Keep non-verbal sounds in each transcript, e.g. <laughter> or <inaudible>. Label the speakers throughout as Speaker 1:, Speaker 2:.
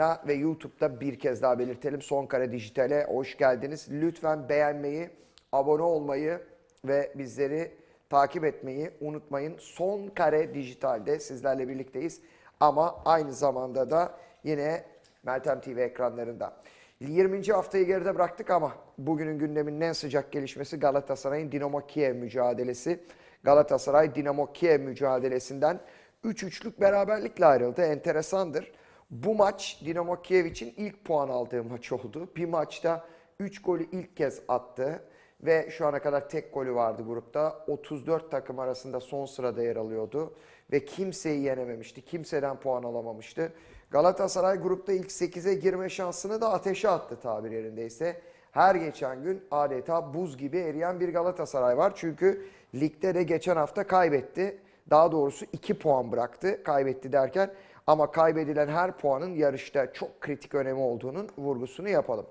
Speaker 1: ekranlarına ve YouTube'da bir kez daha belirtelim. Son Kare Dijital'e hoş geldiniz. Lütfen beğenmeyi, abone olmayı ve bizleri takip etmeyi unutmayın. Son Kare Dijital'de sizlerle birlikteyiz. Ama aynı zamanda da yine Meltem TV ekranlarında. 20. haftayı geride bıraktık ama bugünün gündeminin en sıcak gelişmesi Galatasaray'ın Dinamo Kiev mücadelesi. Galatasaray Dinamo Kiev mücadelesinden 3-3'lük beraberlikle ayrıldı. Enteresandır. Bu maç Dinamo Kiev için ilk puan aldığı maç oldu. Bir maçta 3 golü ilk kez attı ve şu ana kadar tek golü vardı grupta. 34 takım arasında son sırada yer alıyordu ve kimseyi yenememişti. Kimseden puan alamamıştı. Galatasaray grupta ilk 8'e girme şansını da ateşe attı tabir yerindeyse. Her geçen gün adeta buz gibi eriyen bir Galatasaray var. Çünkü ligde de geçen hafta kaybetti. Daha doğrusu 2 puan bıraktı kaybetti derken ama kaybedilen her puanın yarışta çok kritik önemi olduğunun vurgusunu yapalım.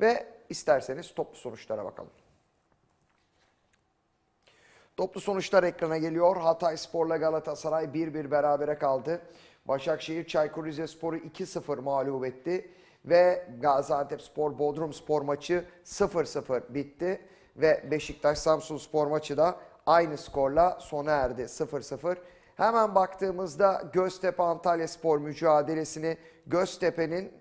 Speaker 1: Ve isterseniz toplu sonuçlara bakalım. Toplu sonuçlar ekrana geliyor. Hatay Spor'la Galatasaray 1-1 berabere kaldı. Başakşehir Çaykur Rizespor'u 2-0 mağlup etti. Ve Gaziantep Spor Bodrum Spor maçı 0-0 bitti. Ve Beşiktaş Samsun Spor maçı da aynı skorla sona erdi 0-0. Hemen baktığımızda Göztepe Antalya Spor mücadelesini Göztepe'nin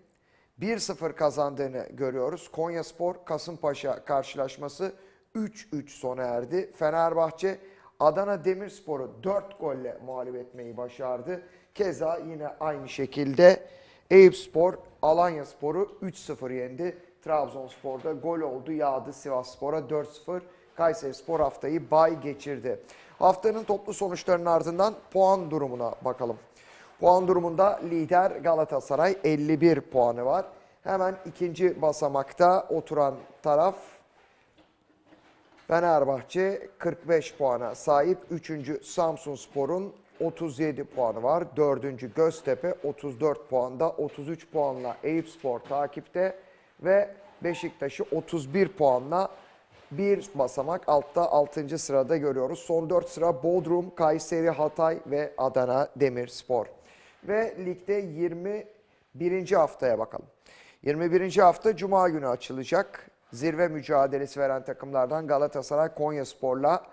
Speaker 1: 1-0 kazandığını görüyoruz. Konya Spor Kasımpaşa karşılaşması 3-3 sona erdi. Fenerbahçe Adana Demirspor'u 4 golle mağlup etmeyi başardı. Keza yine aynı şekilde Eyüpspor Alanya Spor'u 3-0 yendi. Trabzonspor'da gol oldu yağdı Sivas Spor'a 4-0. Kayseri Spor haftayı bay geçirdi. Haftanın toplu sonuçlarının ardından puan durumuna bakalım. Puan durumunda lider Galatasaray 51 puanı var. Hemen ikinci basamakta oturan taraf Fenerbahçe 45 puana sahip. Üçüncü Samsun Spor'un 37 puanı var. Dördüncü Göztepe 34 puanda. 33 puanla Eyüp Spor takipte ve Beşiktaş'ı 31 puanla bir basamak altta 6. sırada görüyoruz. Son 4 sıra Bodrum, Kayseri, Hatay ve Adana Demirspor. Ve ligde 21. haftaya bakalım. 21. hafta Cuma günü açılacak. Zirve mücadelesi veren takımlardan Galatasaray Konyaspor'la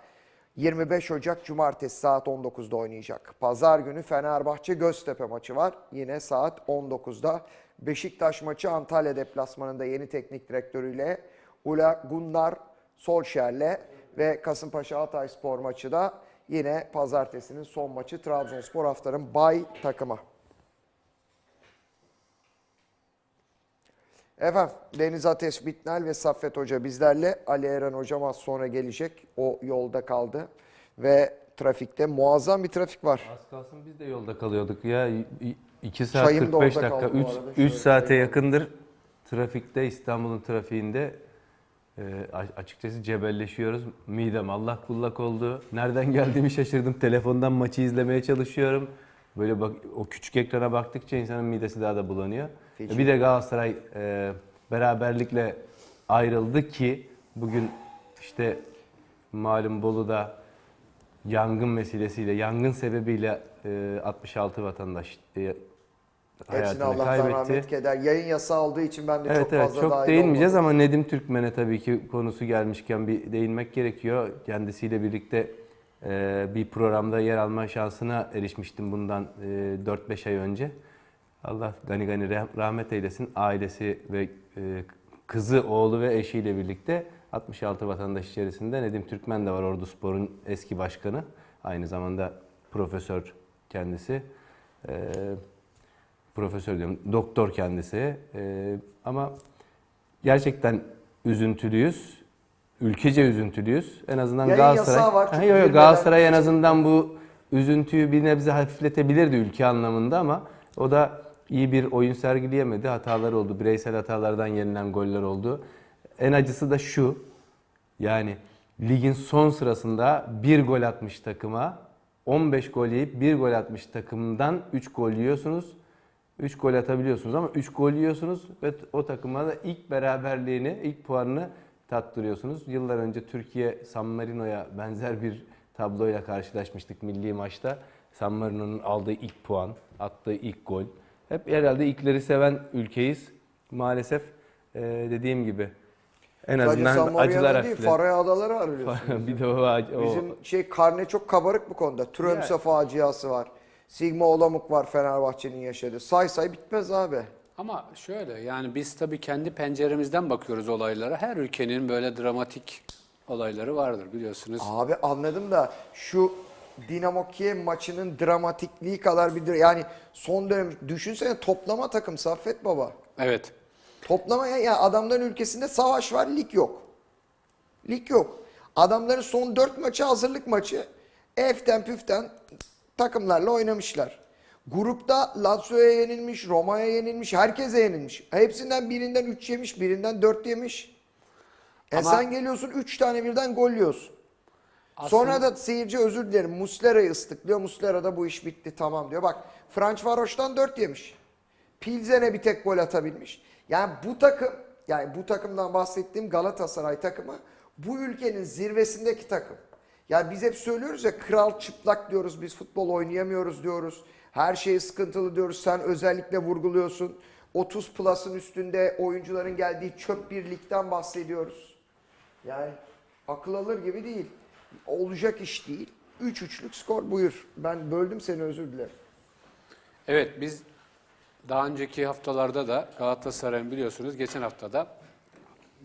Speaker 1: 25 Ocak Cumartesi saat 19'da oynayacak. Pazar günü Fenerbahçe Göztepe maçı var. Yine saat 19'da. Beşiktaş maçı Antalya deplasmanında yeni teknik direktörüyle Ula Gunnar Solskjaer'le ve Kasımpaşa Hatay Spor maçı da yine pazartesinin son maçı Trabzonspor haftanın bay takımı. Efendim Deniz Ateş Bitnel ve Saffet Hoca bizlerle. Ali Eren Hocam az sonra gelecek. O yolda kaldı ve trafikte muazzam bir trafik var.
Speaker 2: Az kalsın biz de yolda kalıyorduk ya. 2 saat
Speaker 1: Çayım da
Speaker 2: 45
Speaker 1: orada
Speaker 2: dakika,
Speaker 1: kaldı bu
Speaker 2: 3
Speaker 1: arada. Şöyle
Speaker 2: saate yakındır trafikte İstanbul'un trafiğinde e, açıkçası cebelleşiyoruz. Midem Allah kullak oldu. Nereden geldiğimi şaşırdım. Telefondan maçı izlemeye çalışıyorum. Böyle bak o küçük ekrana baktıkça insanın midesi daha da bulanıyor.
Speaker 1: Feci.
Speaker 2: Bir de Galatasaray e, beraberlikle ayrıldı ki bugün işte malum Bolu'da yangın vesilesiyle, yangın sebebiyle e, 66 vatandaş e,
Speaker 1: Hepsine Allah'tan
Speaker 2: kaybetti.
Speaker 1: rahmet keder. Yayın yasağı olduğu için ben de
Speaker 2: Evet
Speaker 1: çok
Speaker 2: evet
Speaker 1: fazla
Speaker 2: çok değinmeyeceğiz
Speaker 1: olmadım.
Speaker 2: ama Nedim Türkmen'e tabii ki konusu gelmişken bir değinmek gerekiyor. Kendisiyle birlikte e, bir programda yer alma şansına erişmiştim bundan e, 4-5 ay önce. Allah gani gani rah- rahmet eylesin. Ailesi ve e, kızı, oğlu ve eşiyle birlikte 66 vatandaş içerisinde Nedim Türkmen de var Ordu Spor'un eski başkanı. Aynı zamanda profesör kendisi. E, profesör diyorum, doktor kendisi. Ee, ama gerçekten üzüntülüyüz. Ülkece üzüntülüyüz. En azından
Speaker 1: Yayın
Speaker 2: Galatasaray.
Speaker 1: var,
Speaker 2: Ha,
Speaker 1: çünkü
Speaker 2: yo, yo,
Speaker 1: girmeden-
Speaker 2: Galatasaray en azından bu üzüntüyü bir nebze hafifletebilirdi ülke anlamında ama o da iyi bir oyun sergileyemedi. Hatalar oldu. Bireysel hatalardan yenilen goller oldu. En acısı da şu. Yani ligin son sırasında bir gol atmış takıma 15 gol yiyip bir gol atmış takımdan 3 gol yiyorsunuz. 3 gol atabiliyorsunuz ama 3 gol yiyorsunuz ve o takıma da ilk beraberliğini, ilk puanını tattırıyorsunuz. Yıllar önce Türkiye San Marino'ya benzer bir tabloyla karşılaşmıştık milli maçta. San Marino'nun aldığı ilk puan, attığı ilk gol. Hep herhalde ilkleri seven ülkeyiz. Maalesef e, dediğim gibi. En azından acılar
Speaker 1: Marino'da değil,
Speaker 2: hafifle.
Speaker 1: Faroe Adaları arıyorsun. <laughs>
Speaker 2: bir de o, o
Speaker 1: Bizim şey karne çok kabarık bu konuda. Tromsø faciası var. Sigma Olamuk var Fenerbahçe'nin yaşadığı. Say say bitmez abi.
Speaker 3: Ama şöyle yani biz tabii kendi penceremizden bakıyoruz olaylara. Her ülkenin böyle dramatik olayları vardır biliyorsunuz.
Speaker 1: Abi anladım da şu Dinamo Kiev maçının dramatikliği kadar bir yani son dönem düşünsene toplama takım Saffet Baba.
Speaker 3: Evet.
Speaker 1: Toplama ya, ya adamların ülkesinde savaş var, lig yok. Lig yok. Adamların son 4 maçı hazırlık maçı. Eften püften takımlarla oynamışlar. Grupta Lazio'ya yenilmiş, Roma'ya yenilmiş, herkese yenilmiş. Hepsinden birinden 3 yemiş, birinden 4 yemiş. E
Speaker 3: Ama-
Speaker 1: sen geliyorsun 3 tane birden gol yiyorsun. Sonra da seyirci özür dilerim Muslera'yı ıslıklıyor. Muslera da bu iş bitti tamam diyor. Bak Frank Varoş'tan 4 yemiş. Pilsen'e bir tek gol atabilmiş. Yani bu takım yani bu takımdan bahsettiğim Galatasaray takımı bu ülkenin zirvesindeki takım. Ya biz hep söylüyoruz ya kral çıplak diyoruz biz futbol oynayamıyoruz diyoruz. Her şey sıkıntılı diyoruz. Sen özellikle vurguluyorsun. 30 plus'ın üstünde oyuncuların geldiği çöp bir ligden bahsediyoruz. Yani akıl alır gibi değil. Olacak iş değil. 3-3'lük skor buyur. Ben böldüm seni özür dilerim.
Speaker 3: Evet biz daha önceki haftalarda da Galatasaray'ın biliyorsunuz geçen haftada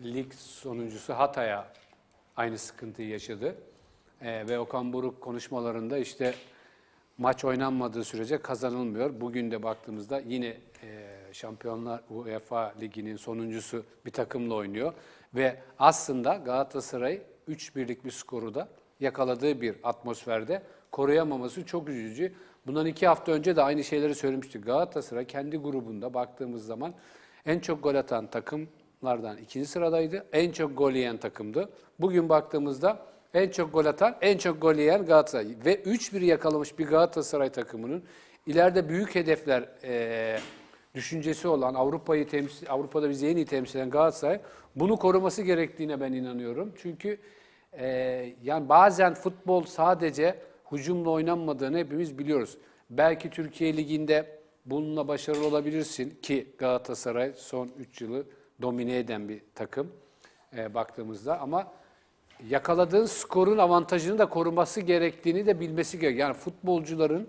Speaker 3: lig sonuncusu Hatay'a aynı sıkıntıyı yaşadı. Ee, ve Okan Buruk konuşmalarında işte maç oynanmadığı sürece kazanılmıyor. Bugün de baktığımızda yine e, Şampiyonlar UEFA Ligi'nin sonuncusu bir takımla oynuyor. Ve aslında Galatasaray 3 birlik bir skoru da yakaladığı bir atmosferde koruyamaması çok üzücü. Bundan iki hafta önce de aynı şeyleri söylemiştik. Galatasaray kendi grubunda baktığımız zaman en çok gol atan takımlardan ikinci sıradaydı. En çok gol yiyen takımdı. Bugün baktığımızda en çok gol atan, en çok gol yiyen Galatasaray. Ve 3-1 yakalamış bir Galatasaray takımının ileride büyük hedefler eee, düşüncesi olan Avrupa'yı temsil Avrupa'da bizi en iyi temsil eden Galatasaray bunu koruması gerektiğine ben inanıyorum. Çünkü eee, yani bazen futbol sadece hücumla oynanmadığını hepimiz biliyoruz. Belki Türkiye Ligi'nde bununla başarılı olabilirsin ki Galatasaray son 3 yılı domine eden bir takım eee, baktığımızda ama yakaladığın skorun avantajını da koruması gerektiğini de bilmesi gerekiyor. Yani futbolcuların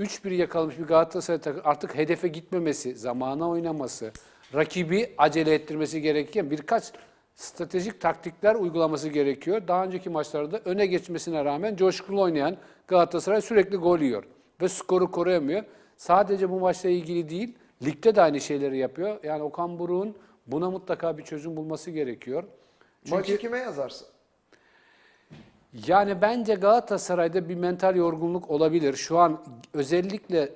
Speaker 3: 3-1 yakalamış bir Galatasaray takımı artık hedefe gitmemesi, zamana oynaması, rakibi acele ettirmesi gerekirken birkaç stratejik taktikler uygulaması gerekiyor. Daha önceki maçlarda öne geçmesine rağmen coşkulu oynayan Galatasaray sürekli gol yiyor ve skoru koruyamıyor. Sadece bu maçla ilgili değil, ligde de aynı şeyleri yapıyor. Yani Okan Buruk'un buna mutlaka bir çözüm bulması gerekiyor.
Speaker 1: Maçı kime yazarsın?
Speaker 3: Yani bence Galatasaray'da bir mental yorgunluk olabilir. Şu an özellikle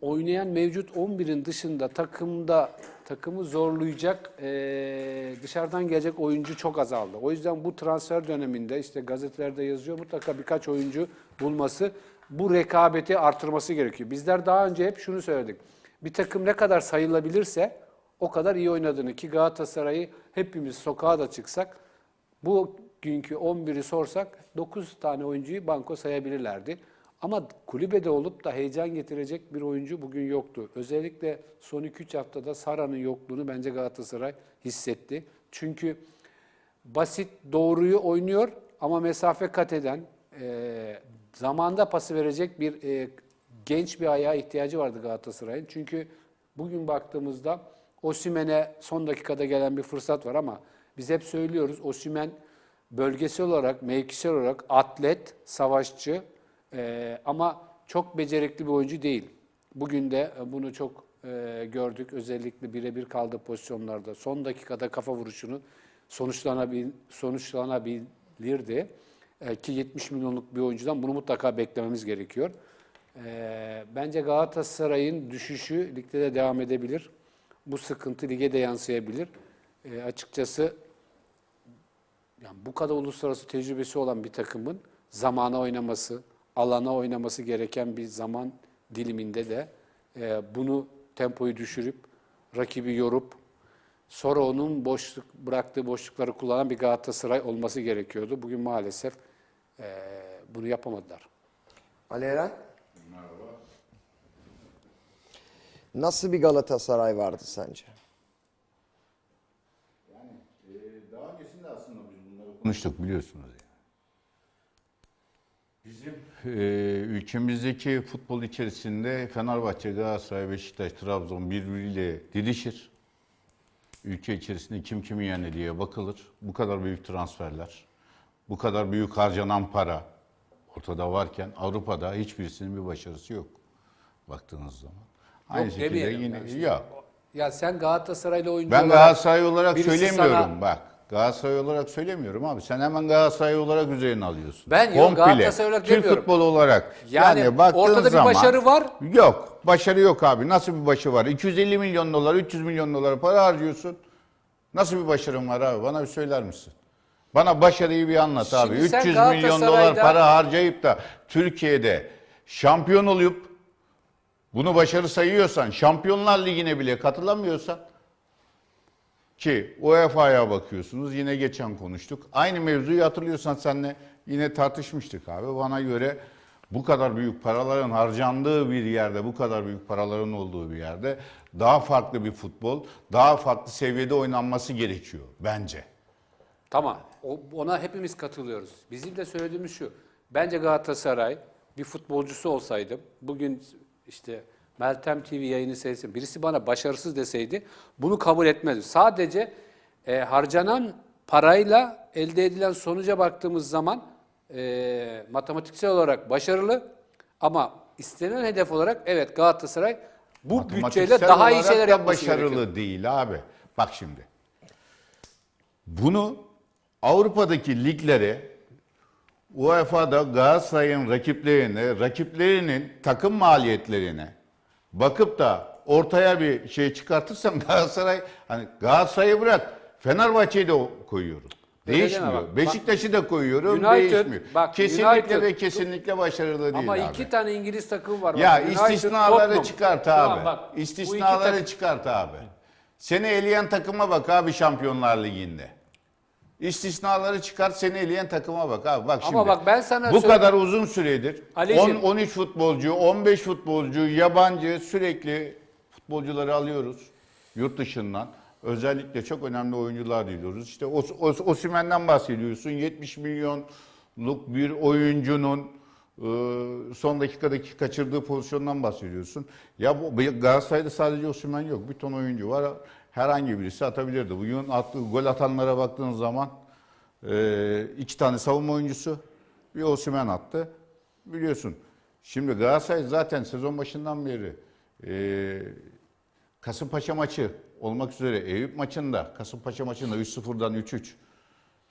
Speaker 3: oynayan mevcut 11'in dışında takımda takımı zorlayacak eee, dışarıdan gelecek oyuncu çok azaldı. O yüzden bu transfer döneminde işte gazetelerde yazıyor mutlaka birkaç oyuncu bulması bu rekabeti artırması gerekiyor. Bizler daha önce hep şunu söyledik. Bir takım ne kadar sayılabilirse o kadar iyi oynadığını ki Galatasaray'ı hepimiz sokağa da çıksak bu günkü 11'i sorsak 9 tane oyuncuyu banko sayabilirlerdi. Ama kulübede olup da heyecan getirecek bir oyuncu bugün yoktu. Özellikle son 2-3 haftada Sara'nın yokluğunu bence Galatasaray hissetti. Çünkü basit doğruyu oynuyor ama mesafe kat eden, e, zamanda pası verecek bir e, genç bir ayağa ihtiyacı vardı Galatasaray'ın. Çünkü bugün baktığımızda Osimhen'e son dakikada gelen bir fırsat var ama biz hep söylüyoruz Osimhen bölgesel olarak, mevkisel olarak atlet, savaşçı e, ama çok becerikli bir oyuncu değil. Bugün de e, bunu çok e, gördük. Özellikle birebir kaldığı pozisyonlarda. Son dakikada kafa vuruşunu sonuçlanabil, sonuçlanabilirdi. E, ki 70 milyonluk bir oyuncudan bunu mutlaka beklememiz gerekiyor. E, bence Galatasaray'ın düşüşü ligde de devam edebilir. Bu sıkıntı lige de yansıyabilir. E, açıkçası yani bu kadar uluslararası tecrübesi olan bir takımın zamana oynaması, alana oynaması gereken bir zaman diliminde de e, bunu tempoyu düşürüp, rakibi yorup, sonra onun boşluk bıraktığı boşlukları kullanan bir Galatasaray olması gerekiyordu. Bugün maalesef e, bunu yapamadılar.
Speaker 1: Ali Eren? Nasıl bir Galatasaray vardı sence?
Speaker 4: Daha öncesinde aslında biz bunları konuştuk biliyorsunuz. Yani. Bizim e, ülkemizdeki futbol içerisinde Fenerbahçe, Galatasaray, Beşiktaş, Trabzon birbiriyle didişir. Ülke içerisinde kim kimi yendi diye bakılır. Bu kadar büyük transferler, bu kadar büyük harcanan para ortada varken Avrupa'da hiçbirisinin bir başarısı yok baktığınız zaman. Aynı şekilde
Speaker 3: demeyelim
Speaker 4: yine
Speaker 3: yani
Speaker 4: yok.
Speaker 3: Ya sen Galatasaraylı oyuncu
Speaker 4: Ben
Speaker 3: olarak
Speaker 4: Galatasaray olarak söylemiyorum
Speaker 3: sana-
Speaker 4: bak. Galatasaray olarak söylemiyorum abi. Sen hemen Galatasaray olarak üzerine alıyorsun.
Speaker 3: Ben yok, Galatasaray olarak
Speaker 4: Türk
Speaker 3: demiyorum.
Speaker 4: futbolu olarak.
Speaker 3: Yani
Speaker 4: Yani, baktığın
Speaker 3: ortada bir
Speaker 4: zaman,
Speaker 3: başarı var.
Speaker 4: Yok. Başarı yok abi. Nasıl bir başarı var? 250 milyon dolar, 300 milyon dolar para harcıyorsun. Nasıl bir başarın var abi? Bana bir söyler misin? Bana başarıyı bir anlat abi.
Speaker 3: Şimdi sen
Speaker 4: 300 milyon dolar para harcayıp da Türkiye'de şampiyon olup bunu başarı sayıyorsan, Şampiyonlar Ligi'ne bile katılamıyorsan ki UEFA'ya bakıyorsunuz yine geçen konuştuk. Aynı mevzuyu hatırlıyorsan senle yine tartışmıştık abi. Bana göre bu kadar büyük paraların harcandığı bir yerde, bu kadar büyük paraların olduğu bir yerde daha farklı bir futbol, daha farklı seviyede oynanması gerekiyor bence.
Speaker 3: Tamam. O- Ona hepimiz katılıyoruz. Bizim de söylediğimiz şu. Bence Galatasaray bir futbolcusu olsaydım bugün işte Meltem TV yayını seyretsin. Birisi bana başarısız deseydi bunu kabul etmezdim. Sadece e, harcanan parayla elde edilen sonuca baktığımız zaman e, matematiksel olarak başarılı ama istenen hedef olarak evet Galatasaray bu bütçeyle daha iyi şeyler yapması
Speaker 4: başarılı
Speaker 3: gerekiyor.
Speaker 4: değil abi. Bak şimdi. Bunu Avrupa'daki liglere UEFA'da Galatasaray'ın rakiplerine, rakiplerinin takım maliyetlerine bakıp da ortaya bir şey çıkartırsam <laughs> Galatasaray hani Galatasaray'ı bırak Fenerbahçe'yi de koyuyorum.
Speaker 3: Öyle
Speaker 4: Değişmiyor.
Speaker 3: deme bak.
Speaker 4: Beşiktaş'ı da koyuyorum.
Speaker 3: United,
Speaker 4: değişmiyor.
Speaker 3: bak,
Speaker 4: kesinlikle
Speaker 3: United-
Speaker 4: ve kesinlikle başarılı değil
Speaker 3: Ama
Speaker 4: abi.
Speaker 3: iki tane İngiliz takım var.
Speaker 4: Ya
Speaker 3: Bak, United,
Speaker 4: istisnaları
Speaker 3: Tottenham.
Speaker 4: çıkart
Speaker 3: Tamam,
Speaker 4: abi.
Speaker 3: bak, bu iki
Speaker 4: istisnaları
Speaker 3: takım-
Speaker 4: çıkart abi. Seni eleyen takıma bak abi Şampiyonlar Ligi'nde. İstisnaları çıkart seni eleyen takıma bak abi. Bak
Speaker 3: Ama
Speaker 4: şimdi.
Speaker 3: bak ben sana
Speaker 4: bu kadar uzun süredir
Speaker 3: Ali'ciğim.
Speaker 4: 10 13 futbolcu, 15 futbolcu, yabancı sürekli futbolcuları alıyoruz yurt dışından. Özellikle çok önemli oyuncular diyoruz. İşte Os Os Osimhen'den bahsediyorsun. 70 milyonluk bir oyuncunun e, son dakikadaki kaçırdığı pozisyondan bahsediyorsun. Ya bu Galatasaray'da sadece Osimhen yok. Bir ton oyuncu var. Herhangi birisi atabilirdi. Bugün attığı gol atanlara baktığın zaman e, iki tane savunma oyuncusu bir Osimhen attı. Biliyorsun. Şimdi Galatasaray zaten sezon başından beri e, Kasımpaşa maçı olmak üzere Eyüp maçında, Kasımpaşa maçında 3-0'dan 3-3.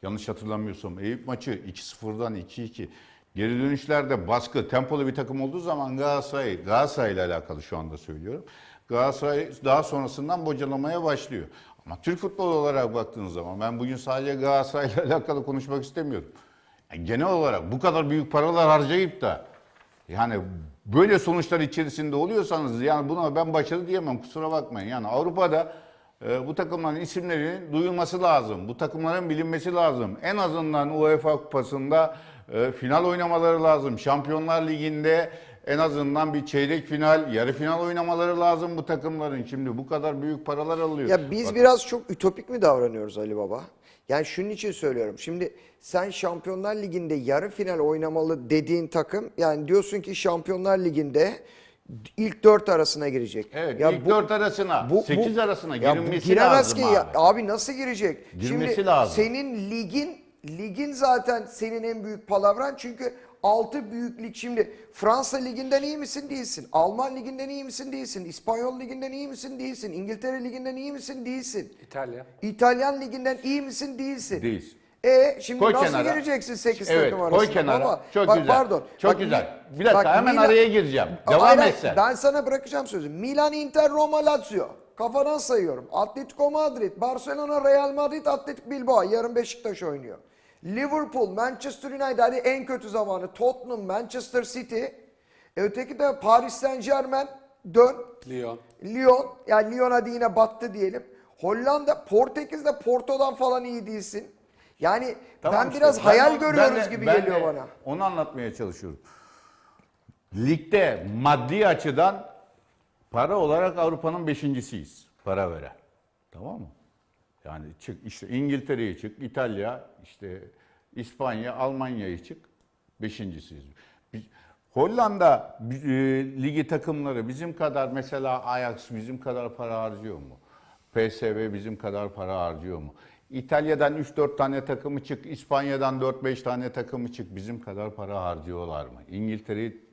Speaker 4: Yanlış hatırlamıyorsam Eyüp maçı 2-0'dan 2-2. Geri dönüşlerde baskı, tempolu bir takım olduğu zaman Galatasaray, Galatasaray ile alakalı şu anda söylüyorum. Galatasaray daha sonrasından bocalamaya başlıyor. Ama Türk futbolu olarak baktığınız zaman ben bugün sadece Galatasaray ile <laughs> alakalı konuşmak istemiyorum. Yani genel olarak bu kadar büyük paralar harcayıp da yani böyle sonuçlar içerisinde oluyorsanız yani buna ben başarı diyemem kusura bakmayın. Yani Avrupa'da e, bu takımların isimlerinin duyulması lazım. Bu takımların bilinmesi lazım. En azından UEFA kupasında e, final oynamaları lazım. Şampiyonlar Ligi'nde en azından bir çeyrek final, yarı final oynamaları lazım bu takımların. Şimdi bu kadar büyük paralar alıyor.
Speaker 1: Ya biz
Speaker 4: Bak-
Speaker 1: biraz çok ütopik mi davranıyoruz Ali Baba? Yani şunun için söylüyorum. Şimdi sen Şampiyonlar Ligi'nde yarı final oynamalı dediğin takım yani diyorsun ki Şampiyonlar Ligi'nde ilk dört arasına girecek.
Speaker 4: Evet,
Speaker 1: Ya
Speaker 4: ilk
Speaker 1: bu-
Speaker 4: dört arasına,
Speaker 1: bu-
Speaker 4: sekiz
Speaker 1: bu-
Speaker 4: arasına
Speaker 1: ya bu
Speaker 4: girilmesi
Speaker 1: giremez
Speaker 4: lazım
Speaker 1: ki
Speaker 4: abi.
Speaker 1: Ya, abi nasıl girecek?
Speaker 4: Girmesi
Speaker 1: Şimdi
Speaker 4: lazım.
Speaker 1: senin ligin ligin zaten senin en büyük palavran çünkü altı büyük lig şimdi Fransa liginden iyi misin değilsin. Alman liginden iyi misin değilsin. İspanyol liginden iyi misin değilsin. İngiltere liginden iyi misin değilsin.
Speaker 3: İtalya.
Speaker 1: İtalyan liginden iyi misin değilsin.
Speaker 4: Değilsin.
Speaker 1: E şimdi
Speaker 4: Koy
Speaker 1: nasıl
Speaker 4: kenara.
Speaker 1: gireceksin 8
Speaker 4: Evet,
Speaker 1: takım arasına?
Speaker 4: koy kenara.
Speaker 1: Baba,
Speaker 4: Çok
Speaker 1: bak,
Speaker 4: güzel.
Speaker 1: Pardon.
Speaker 4: Çok
Speaker 1: Bak,
Speaker 4: güzel. Bir dakika,
Speaker 1: bak,
Speaker 4: hemen araya gireceğim. Devam et sen.
Speaker 1: Ben sana bırakacağım sözü. Milan, Inter, Roma, Lazio. Kafadan sayıyorum. Atletico Madrid, Barcelona, Real Madrid, Atletik Bilbao. Yarın Beşiktaş oynuyor. Liverpool, Manchester United hadi en kötü zamanı. Tottenham, Manchester City. E öteki de Paris Saint Germain. Dön.
Speaker 3: Lyon.
Speaker 1: Lyon. Yani Lyon hadi yine battı diyelim. Hollanda, Portekiz'de Porto'dan falan iyi değilsin. Yani
Speaker 4: Tamam
Speaker 1: ben
Speaker 4: işte.
Speaker 1: biraz
Speaker 4: Ben
Speaker 1: hayal
Speaker 4: de-
Speaker 1: görüyoruz
Speaker 4: ben de-
Speaker 1: gibi
Speaker 4: ben
Speaker 1: geliyor bana.
Speaker 4: Onu anlatmaya çalışıyorum. Ligde maddi açıdan para olarak Avrupa'nın beşincisiyiz. Para veren. Tamam mı? Yani çık işte İngiltere'ye çık, İtalya, işte İspanya, Almanya'ya çık. Beşincisiyiz. Biz- Hollanda e, ligi takımları bizim kadar mesela Ajax bizim kadar para harcıyor mu? PSV bizim kadar para harcıyor mu? İtalya'dan 3-4 tane takımı çık, İspanya'dan 4-5 tane takımı çık bizim kadar para harcıyorlar mı? İngiltere'yi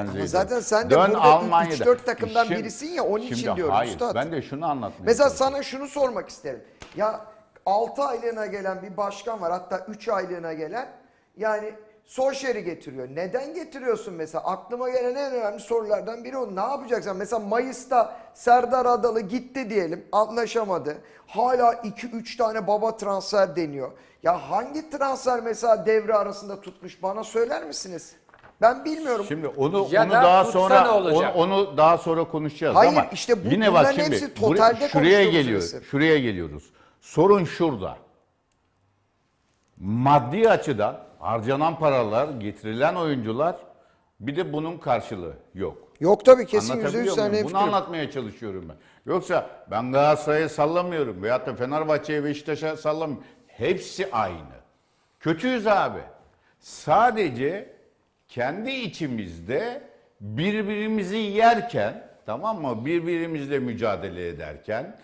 Speaker 1: Ama zaten sen de
Speaker 4: Dön
Speaker 1: burada
Speaker 4: Almanya'da.
Speaker 1: 3-4 takımdan
Speaker 4: Şimdi-
Speaker 1: birisin ya, onun için
Speaker 4: şimdi
Speaker 1: diyorum
Speaker 4: hayır,
Speaker 1: üstad.
Speaker 4: Ben de şunu anlatmaya
Speaker 1: Mesela
Speaker 4: çalışıyorum.
Speaker 1: sana şunu sormak isterim. Ya 6 aylığına gelen bir başkan var hatta 3 aylığına gelen yani Solskjaer'i getiriyor. Neden getiriyorsun mesela? Aklıma gelen en önemli sorulardan biri o. Ne yapacaksın? Mesela Mayıs'ta Serdar Adalı gitti diyelim anlaşamadı. Hala 2-3 tane baba transfer deniyor. Ya hangi transfer mesela devre arasında tutmuş bana söyler misiniz? Ben bilmiyorum.
Speaker 4: Şimdi onu
Speaker 3: Ya
Speaker 4: onu
Speaker 3: da
Speaker 4: daha
Speaker 3: tutsa
Speaker 4: sonra
Speaker 3: olacak?
Speaker 4: Onu, onu daha sonra konuşacağız
Speaker 1: Hayır,
Speaker 4: ama
Speaker 1: işte bu-
Speaker 4: yine bak
Speaker 1: bunların
Speaker 4: şimdi
Speaker 1: hepsi
Speaker 4: buraya-
Speaker 1: totalde
Speaker 4: şuraya
Speaker 1: konuştuğumuz
Speaker 4: geliyor.
Speaker 1: resim.
Speaker 4: Şuraya geliyoruz. Sorun şurada. Maddi açıdan harcanan paralar, getirilen oyuncular bir de bunun karşılığı yok.
Speaker 1: Yok tabii kesin yüzde
Speaker 4: Anlatabiliyor
Speaker 1: yüz
Speaker 4: muyum? Bunu anlatmaya çalışıyorum ben. Yoksa ben Galatasaray'a sallamıyorum veyahut da Fenerbahçe'ye Beşiktaş'a sallamıyorum. Hepsi aynı. Kötüyüz abi. Sadece kendi içimizde birbirimizi yerken tamam mı? Birbirimizle mücadele ederken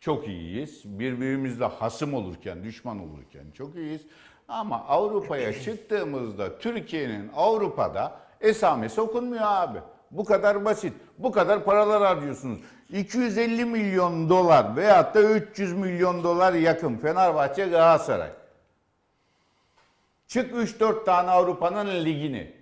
Speaker 4: çok iyiyiz. Birbirimizle hasım olurken, düşman olurken çok iyiyiz. Ama Avrupa'ya <clears throat> çıktığımızda Türkiye'nin Avrupa'da esamesi okunmuyor abi. Bu kadar basit. Bu kadar paralar harcıyorsunuz. 250 milyon dolar veyahut da 300 milyon dolar yakın Fenerbahçe Galatasaray. Çık 3-4 tane Avrupa'nın ligini.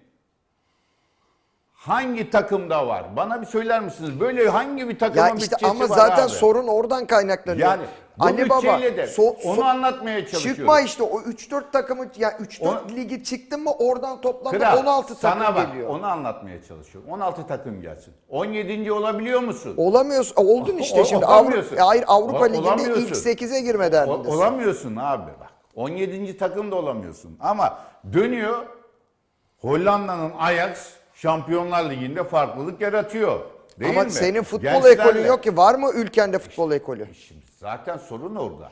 Speaker 4: Hangi takımda var? Bana bir söyler misiniz? Böyle hangi bir takımın
Speaker 1: Ya işte
Speaker 4: bütçesi
Speaker 1: ama
Speaker 4: var
Speaker 1: zaten
Speaker 4: abi?
Speaker 1: sorun oradan kaynaklanıyor.
Speaker 4: Yani bu
Speaker 1: Ali Baba
Speaker 4: de
Speaker 1: so-
Speaker 4: onu
Speaker 1: so-
Speaker 4: anlatmaya çalışıyorum.
Speaker 1: Çıkma işte o 3-4 takımı ya 3-4
Speaker 4: O-
Speaker 1: ligi çıktın mı oradan toplamda
Speaker 4: Kral,
Speaker 1: 16 takım
Speaker 4: sana bak,
Speaker 1: geliyor.
Speaker 4: onu anlatmaya çalışıyorum. 16 takım gelsin. 17. olabiliyor musun?
Speaker 1: Olamıyorsun. Oldun <laughs> işte
Speaker 4: O-
Speaker 1: şimdi.
Speaker 4: olamıyorsun.
Speaker 1: Avrupa, hayır Avrupa
Speaker 4: O-
Speaker 1: Ligi'nde ilk 8'e girme derdindesin.
Speaker 4: olamıyorsun abi bak. 17. takım da olamıyorsun. Ama dönüyor Hollanda'nın Ajax Şampiyonlar Ligi'nde farklılık yaratıyor. Değil
Speaker 1: Ama
Speaker 4: mi?
Speaker 1: senin futbol
Speaker 4: Gençlerle.
Speaker 1: ekolün yok ki. Var mı ülkende futbol ekolü?
Speaker 4: Şimdi zaten sorun orada.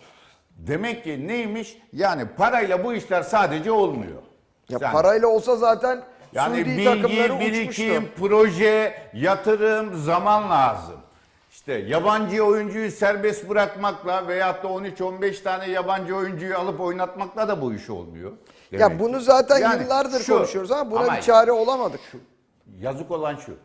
Speaker 4: Demek ki neymiş? Yani parayla bu işler sadece olmuyor.
Speaker 1: Ya
Speaker 4: Sen-
Speaker 1: parayla olsa zaten
Speaker 4: yani
Speaker 1: Suudi takımları
Speaker 4: bilgi,
Speaker 1: uçmuştu.
Speaker 4: birikim, proje, yatırım, zaman lazım. İşte yabancı oyuncuyu serbest bırakmakla veyahut da 13-15 tane yabancı oyuncuyu alıp oynatmakla da bu iş olmuyor.
Speaker 1: Ya
Speaker 4: Demek
Speaker 1: bunu
Speaker 4: ki.
Speaker 1: zaten
Speaker 4: Yani
Speaker 1: yıllardır
Speaker 4: şu,
Speaker 1: konuşuyoruz ama buna
Speaker 4: ama
Speaker 1: bir çare olamadık.
Speaker 4: Yazık olan şu.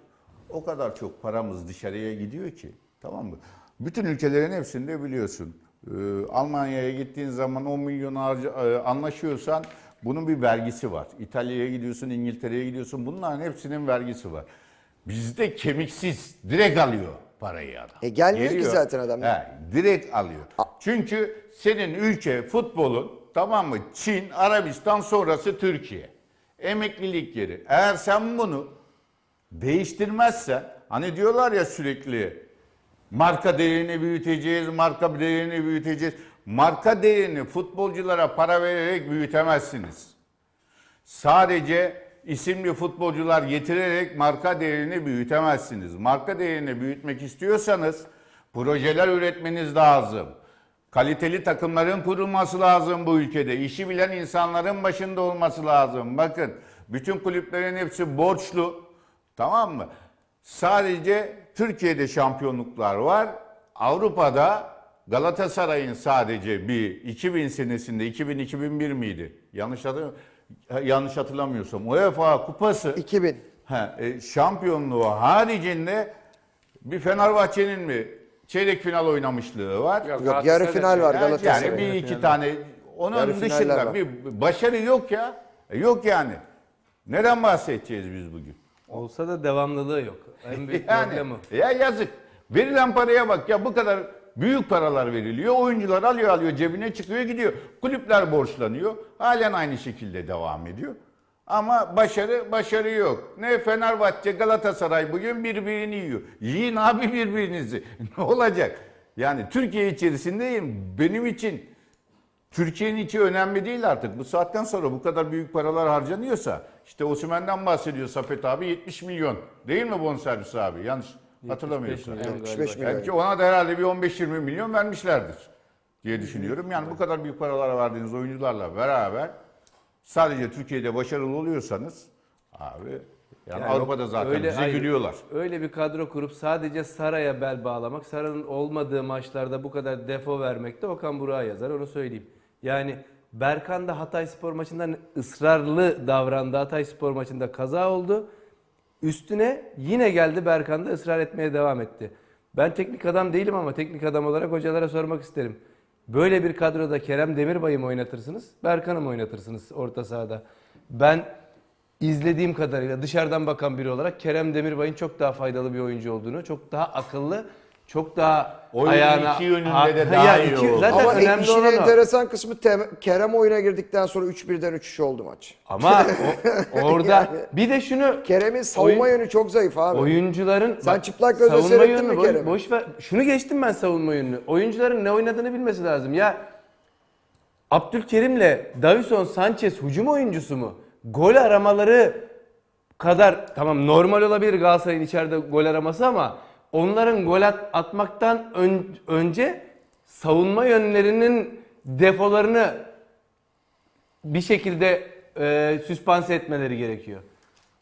Speaker 4: O kadar çok paramız dışarıya gidiyor ki. Tamam mı? Bütün ülkelerin hepsinde biliyorsun. Ee, Almanya'ya gittiğin zaman 10 milyon harca, e, anlaşıyorsan bunun bir vergisi var. İtalya'ya gidiyorsun, İngiltere'ye gidiyorsun. Bunların hepsinin vergisi var. Bizde kemiksiz direkt alıyor parayı adam.
Speaker 1: E gelmiyor ki zaten adam.
Speaker 4: He, direkt alıyor. Çünkü senin ülke futbolun tamam mı? Çin, Arabistan sonrası Türkiye. Emeklilik yeri. Eğer sen bunu değiştirmezsen hani diyorlar ya sürekli marka değerini büyüteceğiz, marka değerini büyüteceğiz. Marka değerini futbolculara para vererek büyütemezsiniz. Sadece isimli futbolcular getirerek marka değerini büyütemezsiniz. Marka değerini büyütmek istiyorsanız projeler üretmeniz lazım. Kaliteli takımların kurulması lazım bu ülkede. İşi bilen insanların başında olması lazım. Bakın bütün kulüplerin hepsi borçlu. Tamam mı? Sadece Türkiye'de şampiyonluklar var. Avrupa'da Galatasaray'ın sadece bir 2000 senesinde 2000-2001 miydi? Yanlış hatırlamıyorum. Yanlış hatırlamıyorsam UEFA kupası
Speaker 1: 2000.
Speaker 4: Ha, e, şampiyonluğu haricinde bir Fenerbahçe'nin mi çeyrek final oynamışlığı var.
Speaker 3: Yok,
Speaker 1: Yok yarı final var Galatasaray.
Speaker 4: Yani bir iki tane onun
Speaker 1: Yarı
Speaker 4: dışında bir başarı yok ya. E, Yok yani. Neden bahsedeceğiz biz bugün?
Speaker 2: Olsa da devamlılığı yok. En <laughs> büyük
Speaker 4: Yani
Speaker 2: problem o.
Speaker 4: ya yazık. Verilen paraya bak ya bu kadar büyük paralar veriliyor. Oyuncular alıyor alıyor cebine çıkıyor gidiyor. Kulüpler borçlanıyor. Halen aynı şekilde devam ediyor. Ama başarı başarı yok. Ne Fenerbahçe Galatasaray bugün birbirini yiyor. Yiyin abi birbirinizi. <laughs> ne olacak? Yani Türkiye içerisindeyim. Benim için Türkiye'nin içi önemli değil artık. Bu saatten sonra bu kadar büyük paralar harcanıyorsa işte Osimhen'den bahsediyor Safet abi 70 milyon. Değil mi bonservis abi? Yanlış Hatırlamıyorsun.
Speaker 2: milyon galiba.
Speaker 1: 75 milyon.
Speaker 4: Belki ona da herhalde bir 15-20 milyon vermişlerdir diye düşünüyorum. Yani bu kadar büyük paralara verdiğiniz oyuncularla beraber sadece Türkiye'de başarılı oluyorsanız abi yani,
Speaker 2: Yani
Speaker 4: Avrupa'da zaten
Speaker 2: öyle-
Speaker 4: bize
Speaker 2: hayır,
Speaker 4: gülüyorlar.
Speaker 2: Öyle bir kadro kurup sadece Sara'ya bel bağlamak, Sara'nın olmadığı maçlarda bu kadar defo vermek de Okan Burak'a yazar onu söyleyeyim. Yani Berkan da Hatay Spor maçından ısrarlı davrandı. Hatay Spor maçında kaza oldu. Üstüne yine geldi Berkan da ısrar etmeye devam etti. Ben teknik adam değilim ama teknik adam olarak hocalara sormak isterim. Böyle bir kadroda Kerem Demirbay'ı mı oynatırsınız, Berkan'ı mı oynatırsınız orta sahada? Ben izlediğim kadarıyla dışarıdan bakan biri olarak Kerem Demirbay'ın çok daha faydalı bir oyuncu olduğunu, çok daha akıllı, çok daha
Speaker 4: Oyunun
Speaker 2: ayağına...
Speaker 4: iki yönünde de
Speaker 2: ha,
Speaker 4: daha
Speaker 2: ya
Speaker 4: iyi
Speaker 2: iki-
Speaker 4: oldu.
Speaker 2: Zaten
Speaker 1: Ama
Speaker 2: önemli
Speaker 1: işin
Speaker 2: olan o.
Speaker 1: enteresan kısmı Tem- Kerem oyuna girdikten sonra 3-1'den 3-3 oldu maç.
Speaker 2: Ama o- <laughs> orada
Speaker 1: Yani-
Speaker 2: bir de şunu
Speaker 1: Kerem'in savunma
Speaker 2: Oyun-
Speaker 1: yönü çok zayıf abi.
Speaker 2: Oyuncuların
Speaker 1: Sen
Speaker 2: bak,
Speaker 1: çıplak gözle
Speaker 2: savunma
Speaker 1: seyrettin
Speaker 2: yönünü
Speaker 1: mi
Speaker 2: boş-
Speaker 1: Kerem'i?
Speaker 2: Boş ver. Şunu geçtim ben savunma yönünü. Oyuncuların ne oynadığını bilmesi lazım. Ya Abdülkerim'le Davison Sanchez hücum oyuncusu mu? Gol aramaları kadar tamam normal olabilir Galatasaray'ın içeride gol araması ama onların gol at- atmaktan ön- önce savunma yönlerinin defolarını bir şekilde e, süspanse etmeleri gerekiyor.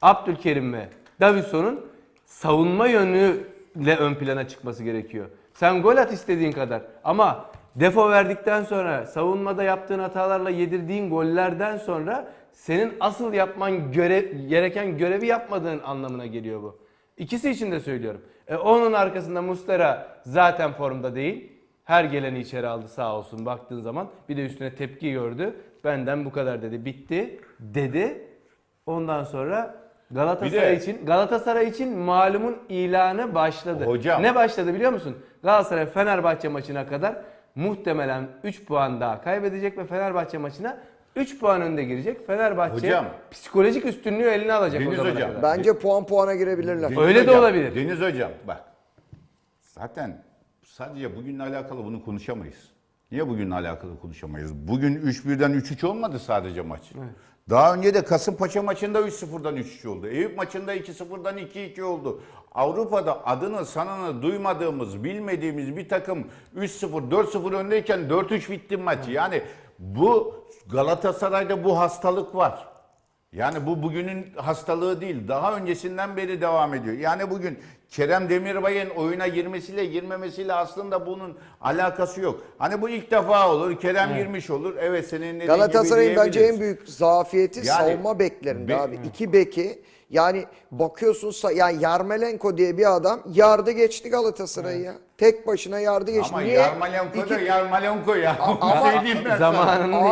Speaker 2: Abdülkerim ve Davidson'un savunma yönüyle ön plana çıkması gerekiyor. Sen gol at istediğin kadar ama defo verdikten sonra savunmada yaptığın hatalarla yedirdiğin gollerden sonra senin asıl yapman göre, gereken görevi yapmadığın anlamına geliyor bu. İkisi için de söylüyorum. E, onun arkasında Mustera zaten formda değil. Her geleni içeri aldı sağ olsun baktığın zaman. Bir de üstüne tepki gördü. Benden bu kadar dedi. Bitti dedi. Ondan sonra Galatasaray
Speaker 4: Bir de-
Speaker 2: için Galatasaray için malumun ilanı başladı.
Speaker 4: Hocam.
Speaker 2: Ne başladı biliyor musun? Galatasaray Fenerbahçe maçına kadar muhtemelen 3 puan daha kaybedecek ve Fenerbahçe maçına 3 puan önde girecek. Fenerbahçe
Speaker 4: Hocam.
Speaker 2: psikolojik üstünlüğü eline alacak o
Speaker 4: Deniz
Speaker 2: zamana
Speaker 4: hocam.
Speaker 2: kadar.
Speaker 1: Bence puan puana girebilirler.
Speaker 4: Deniz
Speaker 2: Öyle de
Speaker 4: Hocam,
Speaker 2: olabilir.
Speaker 4: Deniz Hocam bak. Zaten sadece bugünle alakalı bunu konuşamayız. Niye bugünle alakalı konuşamayız? Bugün 3-1'den 3-3 olmadı sadece maç. Daha önce de Kasımpaşa maçında 3-0'dan 3-3 oldu. Eyüp maçında 2-0'dan 2-2 oldu. Avrupa'da adını sanını duymadığımız, bilmediğimiz bir takım 3-0, 4-0 öndeyken 4-3 bitti maç. Yani bu Galatasaray'da bu hastalık var. Yani bu bugünün hastalığı değil. Daha öncesinden beri devam ediyor. Yani bugün Kerem Demirbay'ın oyuna girmesiyle girmemesiyle aslında bunun alakası yok. Hani bu ilk defa olur. Kerem girmiş olur. Evet senin dediğin
Speaker 1: Galatasaray'ın bence en büyük zafiyeti
Speaker 4: Yani-
Speaker 1: savunma beklerinde
Speaker 4: Be-
Speaker 1: abi. İki beki yani bakıyorsun yani Yarmelenko diye bir adam yardı geçti Galatasaray'ı ya. Tek başına yardı geçti.
Speaker 4: Ama
Speaker 1: Niye?
Speaker 4: Yarmolenko da
Speaker 1: İki-
Speaker 4: Yarmolenko ya. <laughs>
Speaker 1: ama-
Speaker 4: şey
Speaker 1: değil.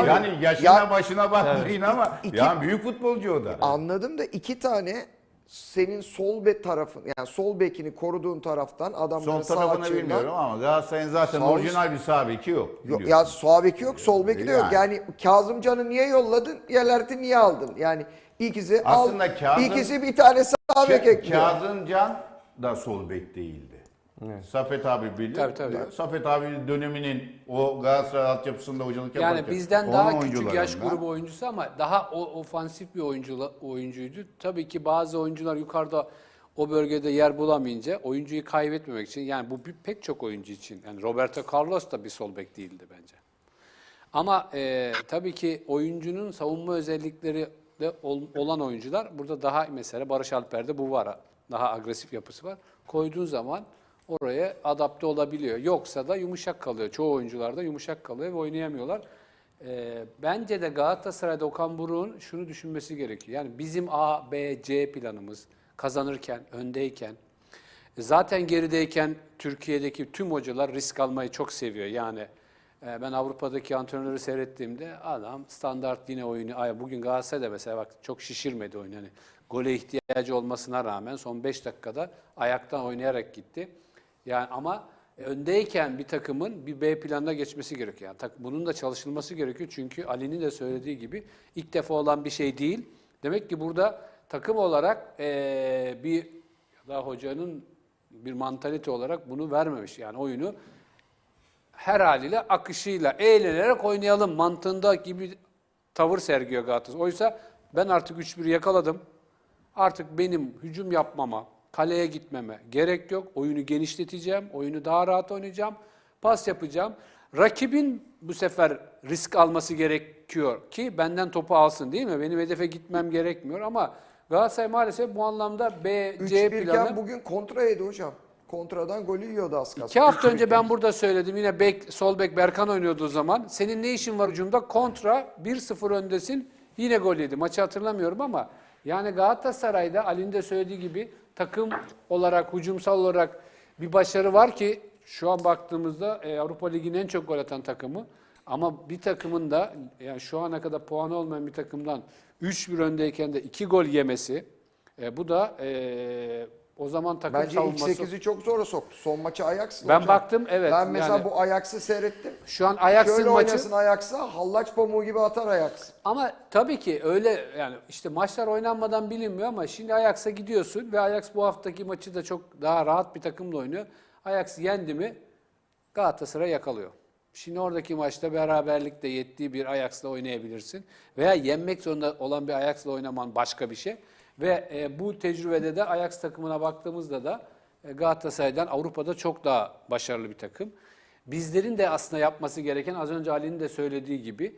Speaker 4: Yani yaşına
Speaker 1: Ya-
Speaker 4: başına bakmayın ama
Speaker 1: İki-
Speaker 4: ya büyük futbolcu o da.
Speaker 1: Anladım da iki tane senin sol bek tarafın yani sol bekini koruduğun taraftan adamların
Speaker 4: Son
Speaker 1: sağ
Speaker 4: tarafını
Speaker 1: açığından
Speaker 4: bilmiyorum ama Galatasaray'ın zaten
Speaker 1: Sağ-
Speaker 4: orijinal bir sağ beki yok.
Speaker 1: Yok,
Speaker 4: biliyorsun.
Speaker 1: ya sağ beki yok, sol beki de yok.
Speaker 4: Yani.
Speaker 1: Yani Kazımcan'ı niye yolladın? Yelert'i niye aldın? Yani ikisi
Speaker 4: Aslında
Speaker 1: al,
Speaker 4: Kazım-
Speaker 1: ikisi bir tane sağ bek
Speaker 4: Ka-
Speaker 1: ekliyor.
Speaker 4: Kazımcan da sol bek değildi. Safet abi bilir.
Speaker 3: Tabii, tabii.
Speaker 4: Safet abi döneminin o Galatasaray altyapısında hocalık yaparken.
Speaker 3: Yani bizden daha küçük yaş grubu oyuncusu ama daha o, ofansif bir oyuncu, oyuncuydu. Tabii ki bazı oyuncular yukarıda o bölgede yer bulamayınca oyuncuyu kaybetmemek için yani bu bir, pek çok oyuncu için. Yani Roberto Carlos da bir sol bek değildi bence. Ama e, tabii ki oyuncunun savunma özellikleri de ol- olan oyuncular burada daha mesela Barış Alper'de bu var. Daha agresif yapısı var. Koyduğun zaman oraya adapte olabiliyor. Yoksa da yumuşak kalıyor. Çoğu oyuncularda yumuşak kalıyor ve oynayamıyorlar. E, bence de Galatasaray'da Okan Buruk'un şunu düşünmesi gerekiyor. Yani bizim A, B, C planımız kazanırken, öndeyken e, Zaten gerideyken Türkiye'deki tüm hocalar risk almayı çok seviyor. Yani e, ben Avrupa'daki antrenörleri seyrettiğimde adam standart yine oyunu. Ay bugün Galatasaray'da mesela bak çok şişirmedi oyunu. Hani gole ihtiyacı olmasına rağmen son 5 dakikada ayaktan oynayarak gitti. Yani ama öndeyken bir takımın bir B planına geçmesi gerekiyor. Yani bunun da çalışılması gerekiyor. Çünkü Ali'nin de söylediği gibi ilk defa olan bir şey değil. Demek ki burada takım olarak e, bir da hocanın bir mantalite olarak bunu vermemiş. Yani oyunu her haliyle akışıyla, eğlenerek oynayalım mantığında gibi tavır sergiyor Galatasaray. Oysa ben artık 3-1 yakaladım. Artık benim hücum yapmama, kaleye gitmeme gerek yok. Oyunu genişleteceğim, oyunu daha rahat oynayacağım, pas yapacağım. Rakibin bu sefer risk alması gerekiyor ki benden topu alsın değil mi? Benim hedefe gitmem gerekmiyor ama Galatasaray maalesef bu anlamda B, C
Speaker 1: 3-1
Speaker 3: planı.
Speaker 1: iken bugün kontra yedi hocam. Kontradan golü yiyordu az kalsın.
Speaker 3: İki hafta
Speaker 1: 3-1
Speaker 3: önce ben burada söyledim. Yine bek, sol bek Berkan oynuyordu o zaman. Senin ne işin var hücumda? Kontra 1-0 öndesin. Yine gol yedi. Maçı hatırlamıyorum ama yani Galatasaray'da Ali'nin de söylediği gibi takım olarak, hücumsal olarak bir başarı var ki şu an baktığımızda e, Avrupa Ligi'nin en çok gol atan takımı. Ama bir takımın da yani şu ana kadar puanı olmayan bir takımdan 3-1 öndeyken de 2 gol yemesi e, bu da e, o zaman takım
Speaker 1: Bence ilk
Speaker 3: savunması
Speaker 1: 8'i çok zora soktu. Son maçı Ajax'ın
Speaker 3: Ben
Speaker 1: hocam.
Speaker 3: baktım, evet,
Speaker 1: Ben mesela
Speaker 3: yani-
Speaker 1: bu Ajax'ı seyrettim.
Speaker 3: Şu an Ajax'ın
Speaker 1: Şöyle
Speaker 3: maçı
Speaker 1: oynasın Ajax'a hallaç pamuğu gibi atar Ajax.
Speaker 3: ama tabii ki öyle yani işte maçlar oynanmadan bilinmiyor ama şimdi Ajax'a gidiyorsun ve Ajax bu haftaki maçı da çok daha rahat bir takımla oynuyor. Ajax yendi mi Galatasaray yakalıyor. Şimdi oradaki maçta beraberlikte yettiği bir Ajax'la oynayabilirsin. Veya yenmek zorunda olan bir Ajax'la oynaman başka bir şey. Ve e, bu tecrübede de Ajax takımına baktığımızda da e, Galatasaray'dan Avrupa'da çok daha başarılı bir takım. Bizlerin de aslında yapması gereken az önce Ali'nin de söylediği gibi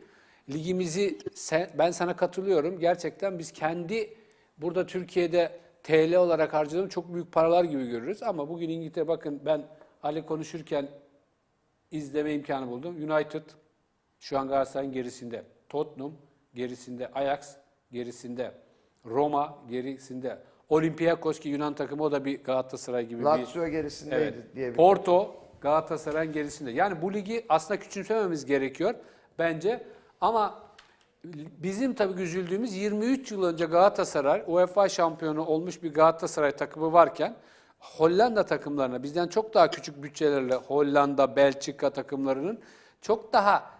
Speaker 3: ligimizi sen- ben sana katılıyorum. Gerçekten biz kendi burada Türkiye'de TL olarak harcadığımız çok büyük paralar gibi görürüz. Ama bugün İngiltere bakın ben Ali konuşurken izleme imkanı buldum. United şu an Galatasaray'ın gerisinde. Tottenham gerisinde. Ajax gerisinde. Roma gerisinde. Olympiakos ki Yunan takımı o da bir Galatasaray gibi bir
Speaker 1: Lazio gerisindeydi
Speaker 3: Evet.
Speaker 1: diyebilirim.
Speaker 3: Porto Galatasaray'ın gerisinde. Yani bu ligi aslında küçümsememiz gerekiyor bence. Ama bizim tabii üzüldüğümüz 23 yıl önce Galatasaray UEFA şampiyonu olmuş bir Galatasaray takımı varken Hollanda takımlarına bizden çok daha küçük bütçelerle Hollanda, Belçika takımlarının çok daha